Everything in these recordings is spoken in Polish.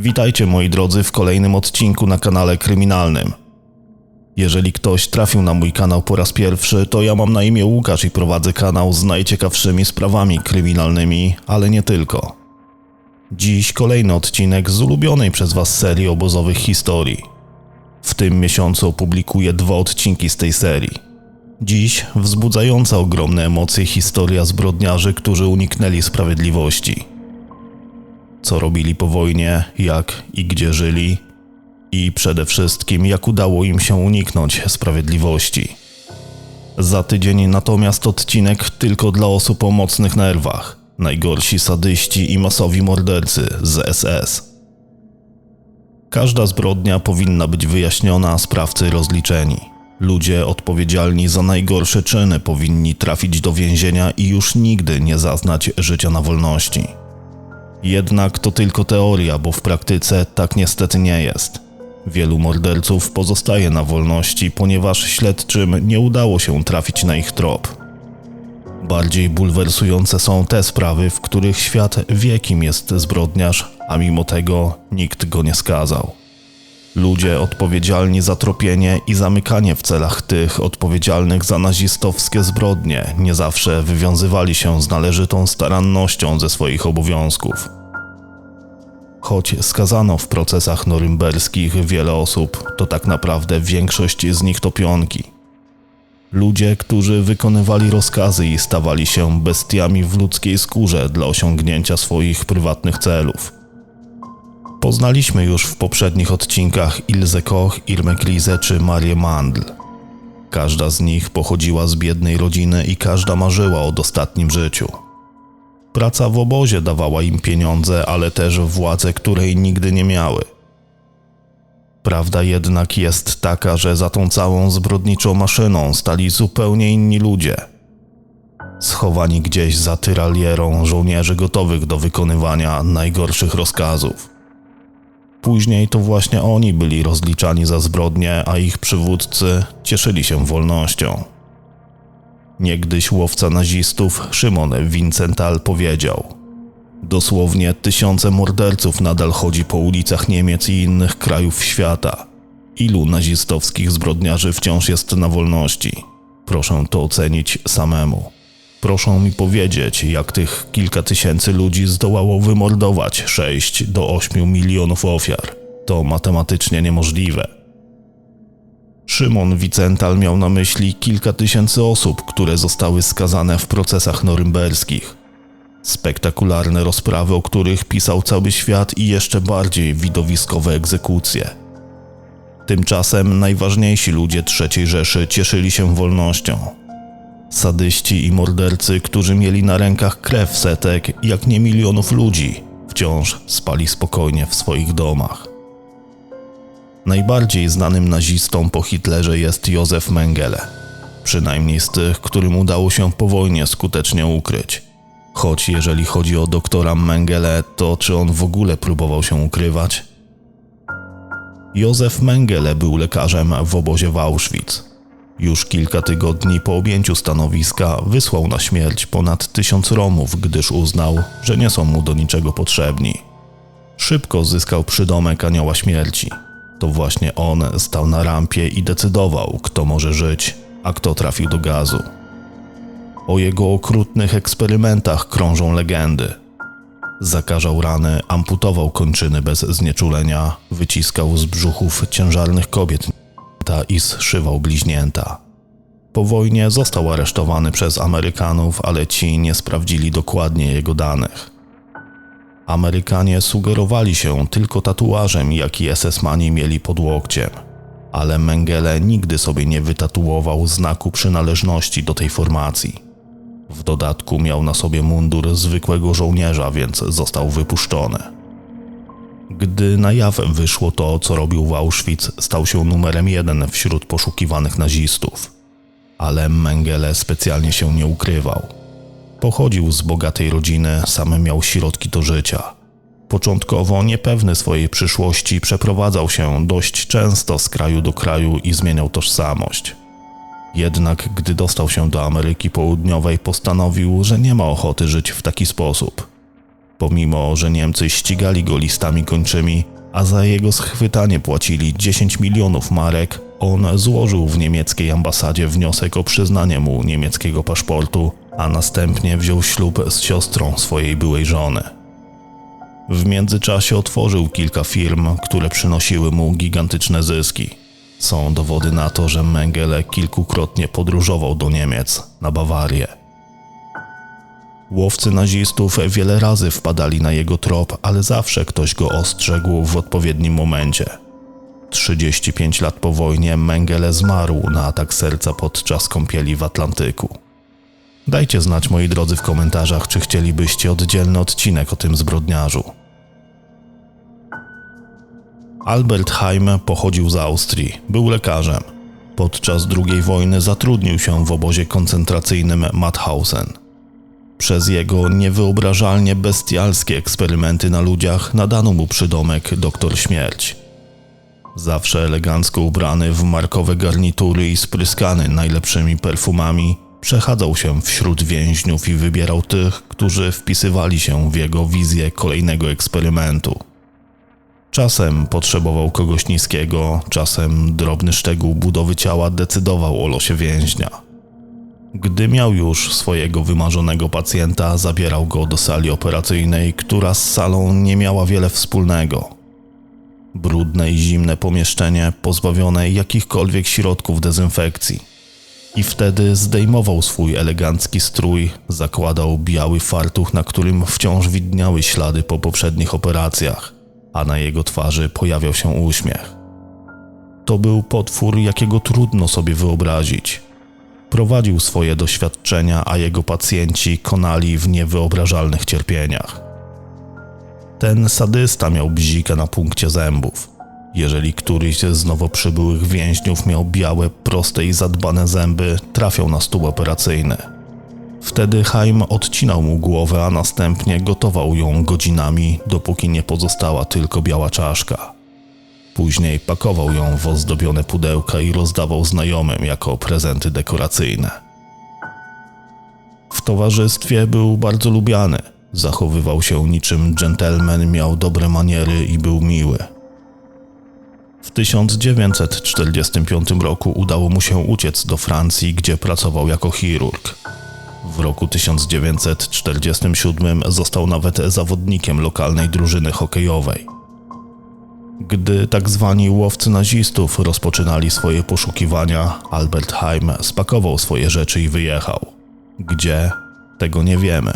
Witajcie moi drodzy w kolejnym odcinku na kanale kryminalnym. Jeżeli ktoś trafił na mój kanał po raz pierwszy, to ja mam na imię Łukasz i prowadzę kanał z najciekawszymi sprawami kryminalnymi, ale nie tylko. Dziś kolejny odcinek z ulubionej przez Was serii obozowych historii. W tym miesiącu opublikuję dwa odcinki z tej serii. Dziś wzbudzająca ogromne emocje historia zbrodniarzy, którzy uniknęli sprawiedliwości co robili po wojnie, jak i gdzie żyli i przede wszystkim jak udało im się uniknąć sprawiedliwości. Za tydzień natomiast odcinek tylko dla osób o mocnych nerwach, najgorsi sadyści i masowi mordercy z SS. Każda zbrodnia powinna być wyjaśniona, a sprawcy rozliczeni. Ludzie odpowiedzialni za najgorsze czyny powinni trafić do więzienia i już nigdy nie zaznać życia na wolności. Jednak to tylko teoria, bo w praktyce tak niestety nie jest. Wielu morderców pozostaje na wolności, ponieważ śledczym nie udało się trafić na ich trop. Bardziej bulwersujące są te sprawy, w których świat wie kim jest zbrodniarz, a mimo tego nikt go nie skazał. Ludzie odpowiedzialni za tropienie i zamykanie w celach tych odpowiedzialnych za nazistowskie zbrodnie nie zawsze wywiązywali się z należytą starannością ze swoich obowiązków. Choć skazano w procesach norymberskich wiele osób, to tak naprawdę większość z nich to pionki. Ludzie, którzy wykonywali rozkazy i stawali się bestiami w ludzkiej skórze dla osiągnięcia swoich prywatnych celów. Poznaliśmy już w poprzednich odcinkach Ilze Koch, Irmę Grise czy Marię Mandl. Każda z nich pochodziła z biednej rodziny i każda marzyła o dostatnim życiu. Praca w obozie dawała im pieniądze, ale też władzę, której nigdy nie miały. Prawda jednak jest taka, że za tą całą zbrodniczą maszyną stali zupełnie inni ludzie. Schowani gdzieś za tyralierą żołnierzy gotowych do wykonywania najgorszych rozkazów. Później to właśnie oni byli rozliczani za zbrodnie, a ich przywódcy cieszyli się wolnością. Niegdyś łowca nazistów Szymon Wincental powiedział: Dosłownie tysiące morderców nadal chodzi po ulicach Niemiec i innych krajów świata. Ilu nazistowskich zbrodniarzy wciąż jest na wolności? Proszę to ocenić samemu. Proszę mi powiedzieć, jak tych kilka tysięcy ludzi zdołało wymordować 6 do 8 milionów ofiar. To matematycznie niemożliwe. Szymon Wicental miał na myśli kilka tysięcy osób, które zostały skazane w procesach norymberskich. Spektakularne rozprawy, o których pisał cały świat i jeszcze bardziej widowiskowe egzekucje. Tymczasem najważniejsi ludzie III Rzeszy cieszyli się wolnością. Sadyści i mordercy, którzy mieli na rękach krew setek, jak nie milionów ludzi, wciąż spali spokojnie w swoich domach. Najbardziej znanym nazistą po Hitlerze jest Józef Mengele, przynajmniej z tych, którym udało się po wojnie skutecznie ukryć. Choć jeżeli chodzi o doktora Mengele, to czy on w ogóle próbował się ukrywać? Józef Mengele był lekarzem w obozie w Auschwitz. Już kilka tygodni po objęciu stanowiska wysłał na śmierć ponad tysiąc Romów, gdyż uznał, że nie są mu do niczego potrzebni. Szybko zyskał przydomek anioła śmierci – to właśnie on stał na rampie i decydował, kto może żyć, a kto trafił do gazu. O jego okrutnych eksperymentach krążą legendy. Zakażał rany, amputował kończyny bez znieczulenia, wyciskał z brzuchów ciężarnych kobiet i zszywał bliźnięta. Po wojnie został aresztowany przez Amerykanów, ale ci nie sprawdzili dokładnie jego danych. Amerykanie sugerowali się tylko tatuażem, jaki SS-mani mieli pod łokciem, ale Mengele nigdy sobie nie wytatuował znaku przynależności do tej formacji. W dodatku miał na sobie mundur zwykłego żołnierza, więc został wypuszczony. Gdy na jaw wyszło to, co robił w Auschwitz, stał się numerem jeden wśród poszukiwanych nazistów. Ale Mengele specjalnie się nie ukrywał – Pochodził z bogatej rodziny, sam miał środki do życia. Początkowo niepewny swojej przyszłości, przeprowadzał się dość często z kraju do kraju i zmieniał tożsamość. Jednak gdy dostał się do Ameryki Południowej, postanowił, że nie ma ochoty żyć w taki sposób. Pomimo, że Niemcy ścigali go listami kończymi, a za jego schwytanie płacili 10 milionów marek, on złożył w niemieckiej ambasadzie wniosek o przyznanie mu niemieckiego paszportu, a następnie wziął ślub z siostrą swojej byłej żony. W międzyczasie otworzył kilka firm, które przynosiły mu gigantyczne zyski. Są dowody na to, że Mengele kilkukrotnie podróżował do Niemiec, na Bawarię. Łowcy nazistów wiele razy wpadali na jego trop, ale zawsze ktoś go ostrzegł w odpowiednim momencie. 35 lat po wojnie Mengele zmarł na atak serca podczas kąpieli w Atlantyku. Dajcie znać, moi drodzy, w komentarzach, czy chcielibyście oddzielny odcinek o tym zbrodniarzu. Albert Heim pochodził z Austrii, był lekarzem. Podczas II wojny zatrudnił się w obozie koncentracyjnym Mauthausen. Przez jego niewyobrażalnie bestialskie eksperymenty na ludziach nadano mu przydomek Doktor Śmierć. Zawsze elegancko ubrany w markowe garnitury i spryskany najlepszymi perfumami, przechadzał się wśród więźniów i wybierał tych, którzy wpisywali się w jego wizję kolejnego eksperymentu. Czasem potrzebował kogoś niskiego, czasem drobny szczegół budowy ciała decydował o losie więźnia. Gdy miał już swojego wymarzonego pacjenta, zabierał go do sali operacyjnej, która z salą nie miała wiele wspólnego. Brudne i zimne pomieszczenie pozbawione jakichkolwiek środków dezynfekcji. I wtedy zdejmował swój elegancki strój, zakładał biały fartuch, na którym wciąż widniały ślady po poprzednich operacjach, a na jego twarzy pojawiał się uśmiech. To był potwór, jakiego trudno sobie wyobrazić. Prowadził swoje doświadczenia, a jego pacjenci konali w niewyobrażalnych cierpieniach. Ten sadysta miał bzika na punkcie zębów. Jeżeli któryś z nowo przybyłych więźniów miał białe, proste i zadbane zęby, trafiał na stół operacyjny. Wtedy Haim odcinał mu głowę, a następnie gotował ją godzinami, dopóki nie pozostała tylko biała czaszka. Później pakował ją w ozdobione pudełka i rozdawał znajomym jako prezenty dekoracyjne. W towarzystwie był bardzo lubiany. Zachowywał się niczym dżentelmen, miał dobre maniery i był miły. W 1945 roku udało mu się uciec do Francji, gdzie pracował jako chirurg. W roku 1947 został nawet zawodnikiem lokalnej drużyny hokejowej. Gdy tak zwani łowcy nazistów rozpoczynali swoje poszukiwania, Albert Heim spakował swoje rzeczy i wyjechał. Gdzie? Tego nie wiemy.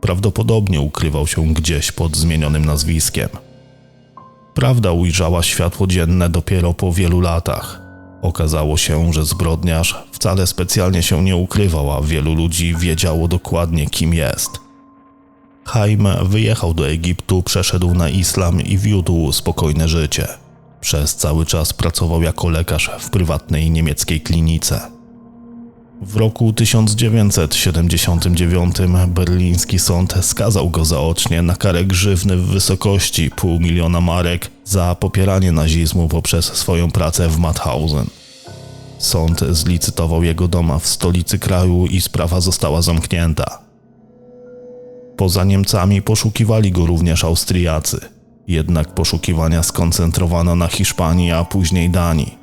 Prawdopodobnie ukrywał się gdzieś pod zmienionym nazwiskiem. Prawda ujrzała światło dzienne dopiero po wielu latach. Okazało się, że zbrodniarz wcale specjalnie się nie ukrywał, a wielu ludzi wiedziało dokładnie, kim jest. Haim wyjechał do Egiptu, przeszedł na islam i wiódł spokojne życie. Przez cały czas pracował jako lekarz w prywatnej niemieckiej klinice. W roku 1979 berliński sąd skazał go zaocznie na karę grzywny w wysokości pół miliona marek za popieranie nazizmu poprzez swoją pracę w Mauthausen. Sąd zlicytował jego doma w stolicy kraju i sprawa została zamknięta. Poza Niemcami poszukiwali go również Austriacy, jednak poszukiwania skoncentrowano na Hiszpanii, a później Danii.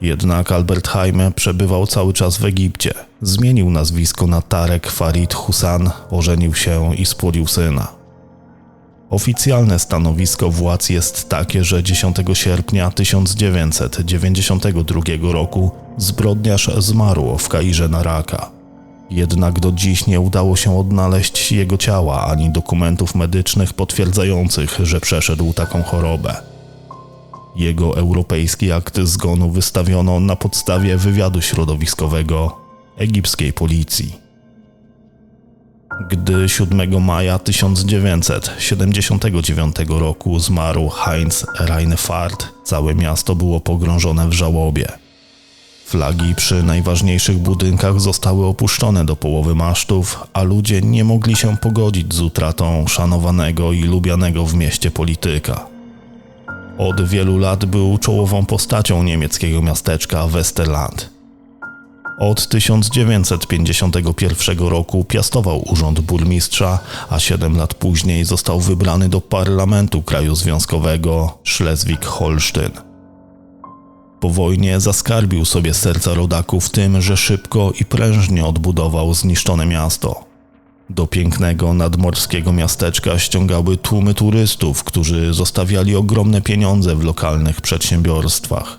Jednak Albert Heime przebywał cały czas w Egipcie. Zmienił nazwisko na Tarek Farid Husan, ożenił się i spłodził syna. Oficjalne stanowisko władz jest takie, że 10 sierpnia 1992 roku zbrodniarz zmarł w Kairze na raka. Jednak do dziś nie udało się odnaleźć jego ciała ani dokumentów medycznych potwierdzających, że przeszedł taką chorobę. Jego europejski akt zgonu wystawiono na podstawie wywiadu środowiskowego egipskiej policji. Gdy 7 maja 1979 roku zmarł Heinz Reinhardt, całe miasto było pogrążone w żałobie. Flagi przy najważniejszych budynkach zostały opuszczone do połowy masztów, a ludzie nie mogli się pogodzić z utratą szanowanego i lubianego w mieście polityka. Od wielu lat był czołową postacią niemieckiego miasteczka Westerland. Od 1951 roku piastował urząd burmistrza, a 7 lat później został wybrany do parlamentu kraju związkowego Szlezwik-Holsztyn. Po wojnie zaskarbił sobie serca rodaków tym, że szybko i prężnie odbudował zniszczone miasto. Do pięknego nadmorskiego miasteczka ściągały tłumy turystów, którzy zostawiali ogromne pieniądze w lokalnych przedsiębiorstwach.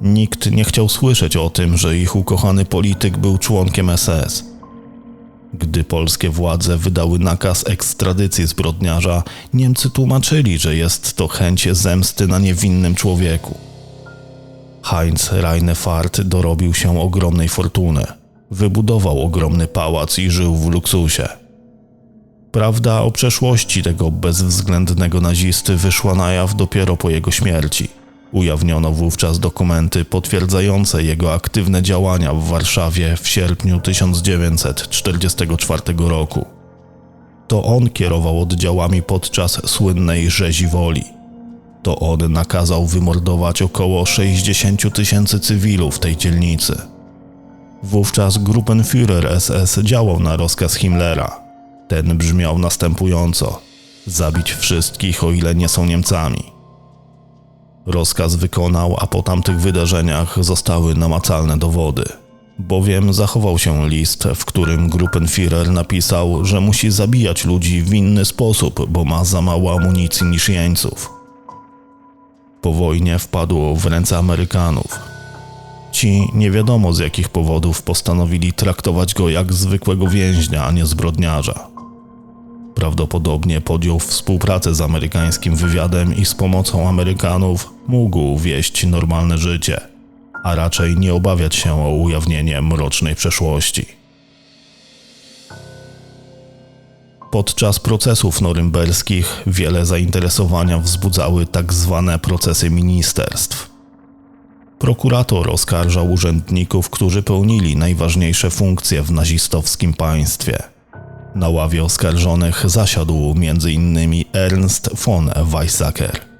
Nikt nie chciał słyszeć o tym, że ich ukochany polityk był członkiem SS. Gdy polskie władze wydały nakaz ekstradycji zbrodniarza, Niemcy tłumaczyli, że jest to chęć zemsty na niewinnym człowieku. Heinz Reinefart dorobił się ogromnej fortuny. Wybudował ogromny pałac i żył w luksusie. Prawda o przeszłości tego bezwzględnego nazisty wyszła na jaw dopiero po jego śmierci. Ujawniono wówczas dokumenty potwierdzające jego aktywne działania w Warszawie w sierpniu 1944 roku. To on kierował oddziałami podczas słynnej rzezi woli. To on nakazał wymordować około 60 tysięcy cywilów tej dzielnicy. Wówczas Gruppenführer SS działał na rozkaz Himmlera. Ten brzmiał następująco: zabić wszystkich, o ile nie są Niemcami. Rozkaz wykonał, a po tamtych wydarzeniach zostały namacalne dowody. Bowiem zachował się list, w którym Gruppenführer napisał, że musi zabijać ludzi w inny sposób, bo ma za mało amunicji niż jeńców. Po wojnie wpadło w ręce Amerykanów. Ci nie wiadomo z jakich powodów postanowili traktować go jak zwykłego więźnia, a nie zbrodniarza. Prawdopodobnie podjął współpracę z amerykańskim wywiadem i z pomocą Amerykanów mógł wieść normalne życie, a raczej nie obawiać się o ujawnienie mrocznej przeszłości. Podczas procesów norymberskich wiele zainteresowania wzbudzały tak zwane procesy ministerstw. Prokurator oskarżał urzędników, którzy pełnili najważniejsze funkcje w nazistowskim państwie – na ławie oskarżonych zasiadł m.in. Ernst von Weissacker.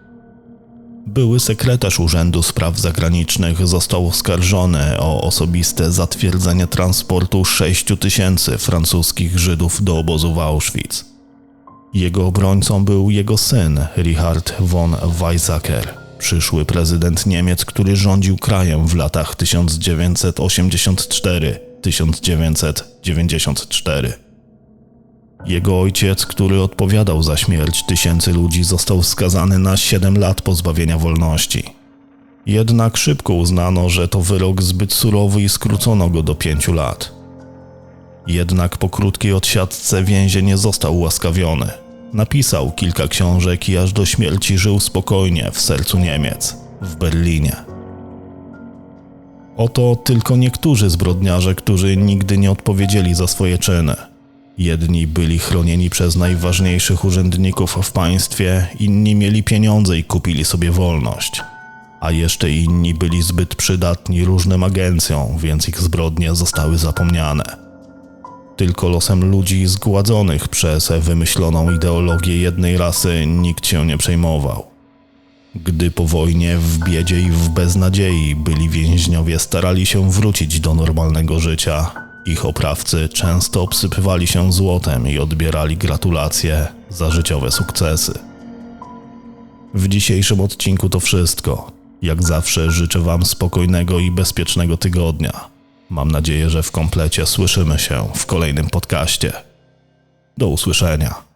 Były sekretarz Urzędu Spraw Zagranicznych został oskarżony o osobiste zatwierdzenie transportu 6 tysięcy francuskich Żydów do obozu w Auschwitz. Jego obrońcą był jego syn Richard von Weizsäcker, przyszły prezydent Niemiec, który rządził krajem w latach 1984-1994. Jego ojciec, który odpowiadał za śmierć tysięcy ludzi, został skazany na 7 lat pozbawienia wolności. Jednak szybko uznano, że to wyrok zbyt surowy i skrócono go do 5 lat. Jednak po krótkiej odsiadce więzień nie został ułaskawiony. Napisał kilka książek i aż do śmierci żył spokojnie w sercu Niemiec, w Berlinie. Oto tylko niektórzy zbrodniarze, którzy nigdy nie odpowiedzieli za swoje czyny – Jedni byli chronieni przez najważniejszych urzędników w państwie, inni mieli pieniądze i kupili sobie wolność. A jeszcze inni byli zbyt przydatni różnym agencjom, więc ich zbrodnie zostały zapomniane. Tylko losem ludzi zgładzonych przez wymyśloną ideologię jednej rasy nikt się nie przejmował. Gdy po wojnie w biedzie i w beznadziei byli więźniowie starali się wrócić do normalnego życia, ich oprawcy często obsypywali się złotem i odbierali gratulacje za życiowe sukcesy. W dzisiejszym odcinku to wszystko. Jak zawsze życzę Wam spokojnego i bezpiecznego tygodnia. Mam nadzieję, że w komplecie słyszymy się w kolejnym podcaście. Do usłyszenia.